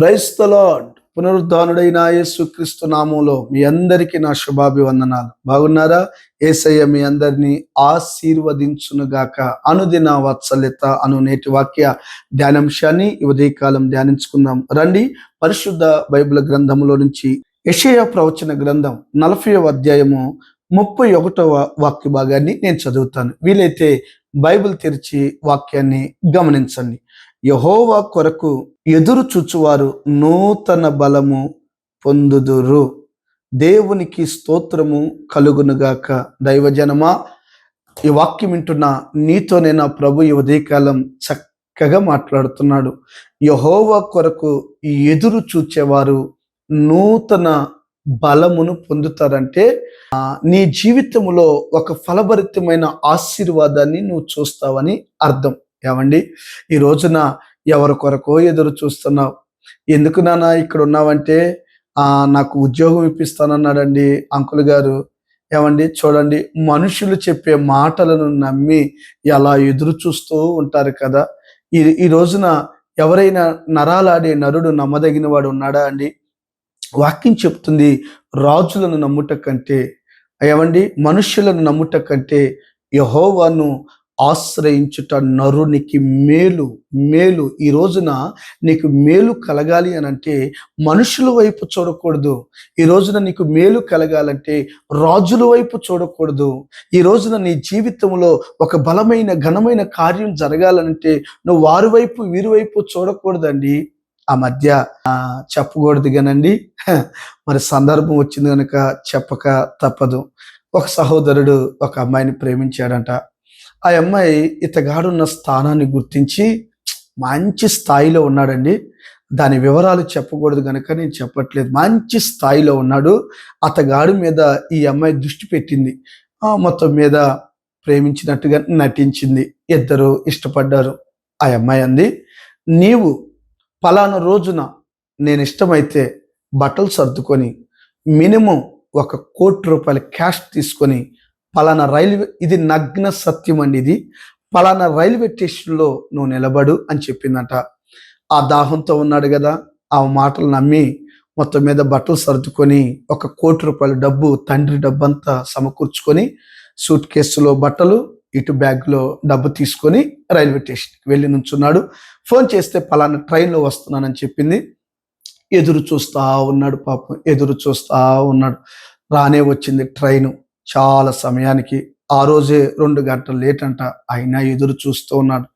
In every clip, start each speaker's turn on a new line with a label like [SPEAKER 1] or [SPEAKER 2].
[SPEAKER 1] క్రైస్తలాడ్ పునరుద్ధానుడైన యేసుక్రీస్తు నామంలో మీ అందరికీ నా శుభాభివందనాలు. బాగున్నారా? ఏసయ్య మీ అందరినీ ఆశీర్వదించునుగాక. అనుదిన వాత్సల్యత అను నేటి వాక్య ధ్యానాంశాన్ని ఉదయకాలం ధ్యానించుకుందాం. రండి పరిశుద్ధ బైబిల్ గ్రంథములో నుంచి యషయ ప్రవచన గ్రంథం నలభై అధ్యాయము ముప్పై ఒకటవ వాక్య భాగాన్ని నేను చదువుతాను. వీలైతే బైబిల్ తెరిచి వాక్యాన్ని గమనించండి. యహోవా కొరకు ఎదురు చూచువారు నూతన బలము పొందుదురు. దేవునికి స్తోత్రము కలుగునుగాక. దైవజనమా ఈ వాక్యం వింటున్న నీతోనే నా ప్రభు ఈ ఉదయకాలం చక్కగా మాట్లాడుతున్నాడు. యహోవా కొరకు ఎదురు చూచేవారు నూతన బలమును పొందుతారంటే నీ జీవితంలో ఒక ఫలభరితమైన ఆశీర్వాదాన్ని నువ్వు చూస్తావని అర్థం. ఏమండి? ఈ రోజున ఎవరి కొరకో ఎదురు చూస్తున్నావు? ఎందుకు నాన్న ఇక్కడ ఉన్నావంటే నాకు ఉద్యోగం ఇప్పిస్తానన్నాడండి అంకుల్ గారు. ఏమండి? చూడండి మనుషులు చెప్పే మాటలను నమ్మి ఎలా ఎదురు చూస్తూ ఉంటారు కదా? ఈ ఈ రోజున ఎవరైనా నరాలాడే నరుడు నమ్మదగిన వాడు ఉన్నాడా అండి? వాక్యం చెప్తుంది రాజులను నమ్ముట కంటే ఏమండి? మనుషులను నమ్ముట కంటే యహోవాను ఆశ్రయించుట నరునికి మేలు మేలు. ఈ రోజున నీకు మేలు కలగాలి అని అంటే మనుషుల వైపు చూడకూడదు. ఈ రోజున నీకు మేలు కలగాలంటే రాజుల వైపు చూడకూడదు. ఈ రోజున నీ జీవితంలో ఒక బలమైన ఘనమైన కార్యం జరగాలంటే నువ్వు వారి వైపు వీరి వైపు చూడకూడదండి. ఆ మధ్య చెప్పకూడదు కానండి. మరి సందర్భం వచ్చింది కనుక చెప్పక తప్పదు. ఒక సహోదరుడు ఒక అమ్మాయిని ప్రేమించాడంట. ఆ అమ్మాయి ఇతగాడున్న స్థానాన్ని గుర్తించి మంచి స్థాయిలో ఉన్నాడండి. దాని వివరాలు చెప్పకూడదు కనుక నేను చెప్పట్లేదు. మంచి స్థాయిలో ఉన్నాడు. అతగాడు మీద ఈ అమ్మాయి దృష్టి పెట్టింది. ఆ మొత్తం మీద ప్రేమించినట్టుగా నటించింది. ఇద్దరు ఇష్టపడ్డారు. ఆ అమ్మాయి అంది నీవు పలానా రోజున నేను ఇష్టమైతే బట్టలు సర్దుకొని మినిమం ఒక కోటి రూపాయల క్యాష్ తీసుకొని పలానా రైల్వే ఇది నగ్న సత్యం అండి ఇది. పలానా రైల్వే స్టేషన్లో నువ్వు నిలబడు అని చెప్పిందంట. ఆ దాహంతో ఉన్నాడు కదా. ఆ మాటలు నమ్మి మొత్తం మీద బట్టలు సర్దుకొని ఒక కోటి రూపాయల డబ్బు తండ్రి డబ్బు అంతా సమకూర్చుకొని సూట్ కేసులో బట్టలు ఇటు బ్యాగ్లో డబ్బు తీసుకొని రైల్వే స్టేషన్కి వెళ్ళి నుంచున్నాడు. ఫోన్ చేస్తే పలానా ట్రైన్లో వస్తున్నానని చెప్పింది. ఎదురు చూస్తా ఉన్నాడు పాపం. ఎదురు చూస్తా ఉన్నాడు. రానే వచ్చింది ట్రైను. చాలా సమయానికి ఆ రోజే రెండు గంటలు లేట్ అంట అయినా ఎదురు చూస్తూ ఉన్నాడు.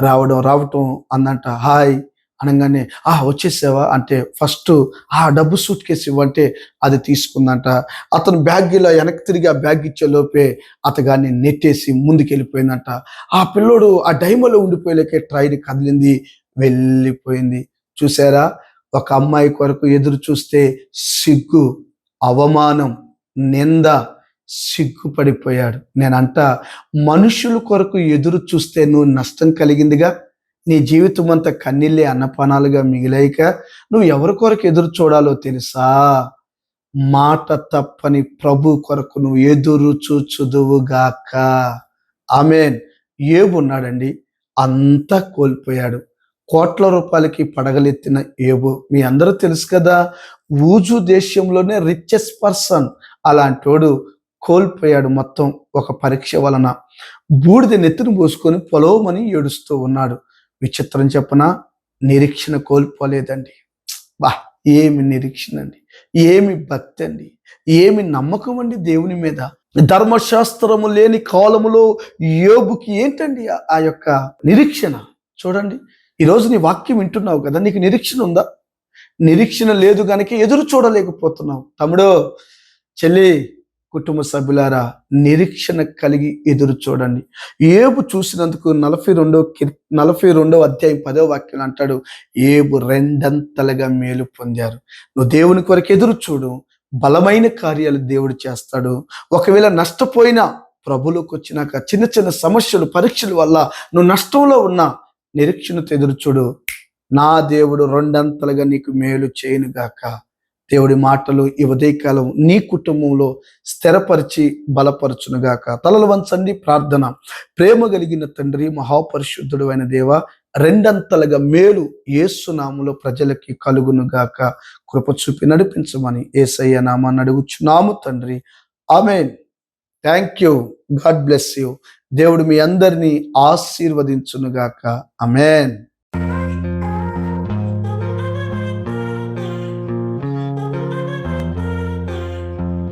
[SPEAKER 1] రావడం రావటం అందంట. హాయ్ అనగానే ఆ వచ్చేసావా? అంటే ఫస్ట్ ఆ డబ్బు సూట్ కేసు ఇవ్వంటే అది తీసుకుందంట. అతను బ్యాగ్ ఇలా వెనక్కి తిరిగి ఆ బ్యాగ్ ఇచ్చే లోపే అతగాన్ని నెట్టేసి ముందుకెళ్ళిపోయిందంట. ఆ పిల్లోడు ఆ డైమలో ఉండిపోయేలేకే ట్రైన్ కదిలింది వెళ్ళిపోయింది. చూసారా? ఒక అమ్మాయి కొరకు ఎదురు చూస్తే సిగ్గు అవమానం నింద సిగ్గుపడిపోయాడు. నేనంట మనుషుల కొరకు ఎదురు చూస్తే నువ్వు నష్టం కలిగిందిగా? నీ జీవితం అంతా కన్నీళ్ళే అన్నపానాలుగా మిగిలాయిక నువ్వు ఎవరి కొరకు ఎదురు చూడాలో తెలుసా? మాట తప్పని ప్రభు కొరకు నువ్వు ఎదురు చూచుదువుగాక. ఆమెన్. ఏబున్నాడండి అంతా కోల్పోయాడు. కోట్ల రూపాయలకి పడగలెత్తిన ఏబు. మీ అందరూ తెలుసు కదా ఊజు దేశంలోనే రిచెస్ట్ పర్సన్ అలాంటోడు కోల్పోయాడు మొత్తం ఒక పరీక్ష వలన. బూడిద నెత్తిని పోసుకొని పొలవమని ఏడుస్తూ ఉన్నాడు. విచిత్రం చెప్పన నిరీక్షణ కోల్పోలేదండి. బా ఏమి నిరీక్షణ అండి? ఏమి భక్తి అండి? ఏమి నమ్మకం అండి దేవుని మీద? ధర్మశాస్త్రము లేని కాలములో యోగుకి ఏంటండి ఆ- ఆ యొక్క నిరీక్షణ? చూడండి ఈరోజు నీ వాక్యం వింటున్నావు కదా నీకు నిరీక్షణ ఉందా? నిరీక్షణ లేదు కనుక ఎదురు చూడలేకపోతున్నావు. తమ్ముడు చెల్లి కుటుంబ సభ్యులారా నిరీక్షణ కలిగి ఎదురు చూడండి. ఏబు చూసినందుకు నలభై రెండో నలభై రెండో అధ్యాయం పదో వాక్యం అంటాడు ఏబు రెండంతలుగా మేలు పొందారు. నువ్వు దేవుని కొరకు ఎదురు చూడు బలమైన కార్యాలు దేవుడు చేస్తాడు. ఒకవేళ నష్టపోయినా ప్రభులోకి వచ్చినాక చిన్న చిన్న సమస్యలు పరీక్షల వల్ల నువ్వు నష్టంలో ఉన్నా నిరీక్షణతో ఎదురు చూడు. నా దేవుడు రెండంతలుగా నీకు మేలు చేయనుగాక దేవుడి మాటలు ఈ ఉదయకాలం నీ కుటుంబంలో స్థిరపరిచి బలపరచునుగాక. తలలు వంచండి ప్రార్థన. ప్రేమ కలిగిన తండ్రి మహాపరిశుద్ధుడు అయిన దేవ రెండంతలుగా మేలు ఏసునాములో ప్రజలకి కలుగును గాక కృప చూపి నడిపించమని ఏసయ్య నామాన్ని అడుగుచున్నాము తండ్రి. ఆమె thank you. God bless you. దేవుడు మీ అందరినీ ఆశీర్వదించునుగాక. అమెన్